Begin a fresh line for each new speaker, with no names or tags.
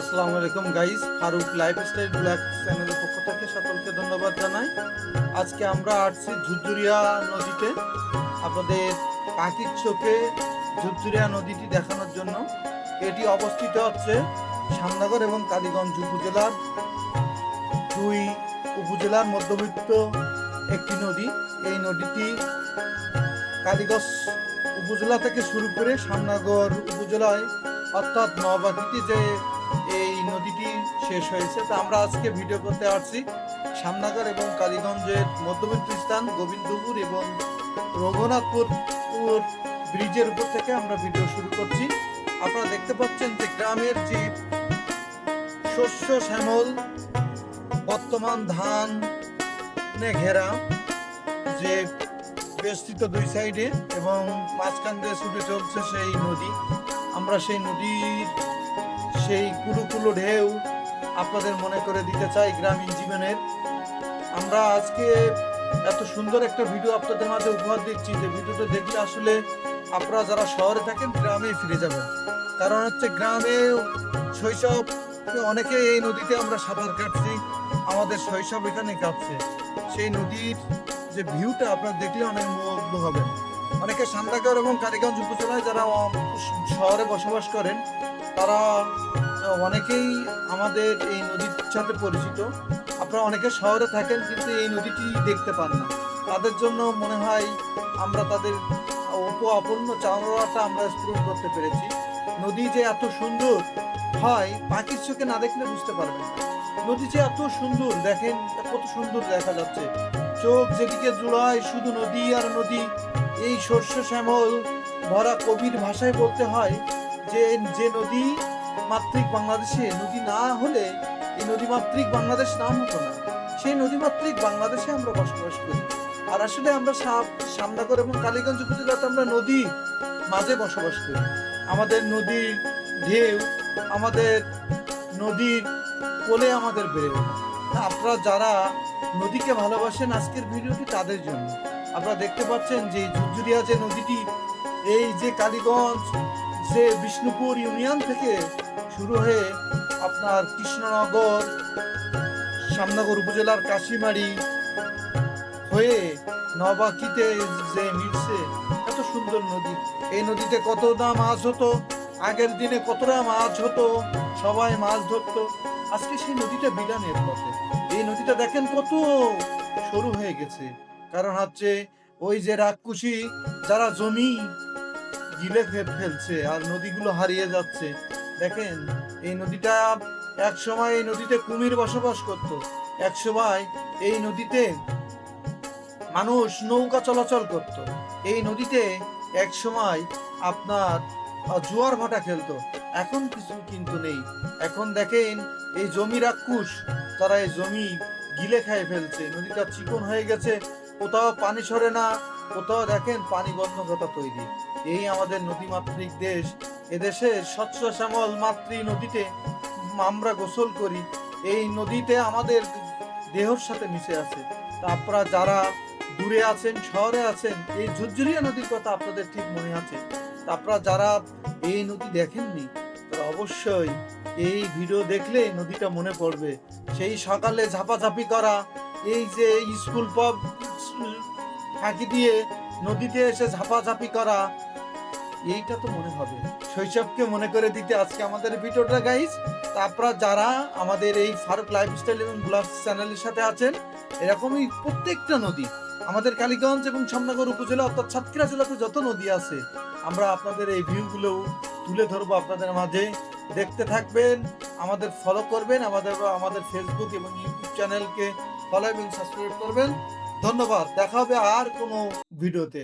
আসসালামু আলাইকুম guys Faruk lifestyle blog চ্যানেলের পক্ষ থেকে সকলকে ধন্যবাদ জানাই। আজকে আমরা আসছি ঝুরঝুরিয়া নদীতে, আপনাদের পাখির চোখে ঝুরঝুরিয়া নদীটি দেখানোর জন্য। এটি অবস্থিত হচ্ছে শ্যামনগর এবং কালীগঞ্জ উপজেলার দুই উপজেলার মধ্যবিত্ত একটি নদী। এই নদীটি কালীগঞ্জ উপজেলা থেকে শুরু করে শ্যামনগর উপজেলায়, অর্থাৎ নবাকিতে যে এই নদীটি শেষ হয়েছে। তা আমরা আজকে ভিডিও করতে আসছি শ্যামনগর এবং কালীগঞ্জের মধ্যবর্তী স্থান গোবিন্দপুর এবং রঘুনাথপুর ব্রিজের উপর থেকে আমরা ভিডিও শুরু করছি। আপনারা দেখতে পাচ্ছেন যে গ্রামের যে শস্য শ্যামল, বর্তমান ধান ঘেরা, যে বেষ্টিত দুই সাইডে এবং মাঝখান দিয়ে ছুটে চলছে সেই নদী। আমরা সেই নদীর সেই কুলু কুলু ঢেউ আপনাদের মনে করে দিতে চাই গ্রামীণ জীবনের। আমরা আজকে এত সুন্দর একটা ভিডিও আপনাদের মাঝে উপহার দিচ্ছি। যে ভিডিওটা দেখলে আসলে আপনারা যারা শহরে থাকেন গ্রামে ফিরে যাবেন। কারণ হচ্ছে গ্রামে শৈশব অনেকে এই নদীতে আমরা সাঁতার কাটছি, আমাদের শৈশব এখানে কাটছে সেই নদীর যে ভিউটা আপনারা দেখলে অনেক মুগ্ধ হবেন। অনেকে সান্দাগর এবং কালীগঞ্জ উপজেলায় যারা শহরে বসবাস করেন তারা অনেকেই আমাদের এই নদীর সাথে পরিচিত। আপনারা অনেকে শহরে থাকেন কিন্তু এই নদীটি দেখতে পান না। তাদের জন্য মনে হয় আমরা তাদের অপ অপূর্ণ চাওয়াটা আমরা পূরণ করতে পেরেছি। নদী যে এত সুন্দর হয়, পাখির চোখে না দেখলে বুঝতে পারবেন না। নদী যে এত সুন্দর, দেখেন কত সুন্দর দেখা যাচ্ছে। চোখ যেদিকে জুড়ায় শুধু নদী আর নদী, এই শস্য শ্যামল ভরা কবির ভাষায় বলতে হয় যে যে নদী মাতৃক বাংলাদেশে, নদী না হলে এই নদী মাতৃক বাংলাদেশ নাম হতো না। সেই নদী মাতৃক বাংলাদেশে আমরা বসবাস করি। আর আসলে আমরা সামনাগর এবং কালীগঞ্জ উপজেলাতে আমরা নদী মাঝে বসবাস করি। আমাদের নদীর ঢেউ, আমাদের নদীর কোলে আমাদের বেড়ে ওঠে। আপনারা যারা নদীকে ভালোবাসেন আজকের ভিডিওটি তাদের জন্য। আপনারা দেখতে পাচ্ছেন যে ঝুরঝুরিয়া যে নদীটি, এই যে কালীগঞ্জ যে বিষ্ণুপুর ইউনিয়ন থেকে শুরু হয়ে আপনার কৃষ্ণনগর, শ্যামনগর উপজেলার কাশিমারি হয়ে নবাকিতে যে মিটছে এত সুন্দর নদী। এই নদীতে কতটা মাছ হতো, আগের দিনে কতটা মাছ হতো, সবাই মাছ ধরতো। আজকে সেই নদীটা বিলানের পথে। এই নদীটা দেখেন কত সরু হয়ে গেছে। কারণ হচ্ছে ওই যে রাক্ষুসি, যারা জমি গিলে ফেলছে আর নদীগুলো হারিয়ে যাচ্ছে। দেখেন, এই নদীটা এক সময় এই নদীতে কুমির বসবাস করত। এক সময় এই নদীতে মানুষ নৌকা চলাচল করত। এই নদীতে এক সময় আপনার জোয়ার ভাটা খেলতো। এখন কিছু কিন্তু নেই। এখন দেখেন, এই জমি রাক্ষুস, তারা এই জমি গিলে খেয়ে ফেলছে। নদীটা চিকন হয়ে গেছে, কোথাও পানি সরে না, কোথাও দেখেন পানি বন্ধকতা তৈরি। এই আমাদের নদীমাতৃক দেশ। এদেশের স্বচ্ছ শ্যামল মাতৃ নদীতে আমরা গোসল করি। এই নদীতে আমাদের দেহর সাথে মিশে আছে। তা আপনারা যারা দূরে আছেন, শহরে আছেন, এই ঝুরঝুরিয়া নদীর কথা আপনাদের ঠিক মনে আছে। তা আপনারা যারা এই নদী দেখেননি, তারা অবশ্যই এই ভিডিও দেখলে নদীটা মনে পড়বে। সেই সকালে ঝাপাঝাপি করা, এই যে স্কুল পব ফাঁকি দিয়ে নদীতে এসে ঝাপাঝাপি করা এইটা তো মনে হবে। শৈশবকে মনে করে দিতে আজকে আমাদের ভিডিওটা গাইস তারপর যারা আমাদের এই ফারুক লাইফস্টাইল এবং ব্লগস চ্যানেলের সাথে আছেন, এরকমই প্রত্যেকটা নদী, আমাদের কালীগঞ্জ এবং সামনগর উপজেলা, অর্থাৎ সাতক্ষীরা জেলাতে যত নদী আছে, আমরা আপনাদের এই ভিউগুলো তুলে ধরবো আপনাদের মাঝে। দেখতে থাকবেন, আমাদের ফলো করবেন, আমাদের আমাদের ফেসবুক এবং ইউটিউব চ্যানেলকে ফলো এবং সাবস্ক্রাইব করবেন। ধন্যবাদ, দেখা হবে আর কোনো ভিডিওতে।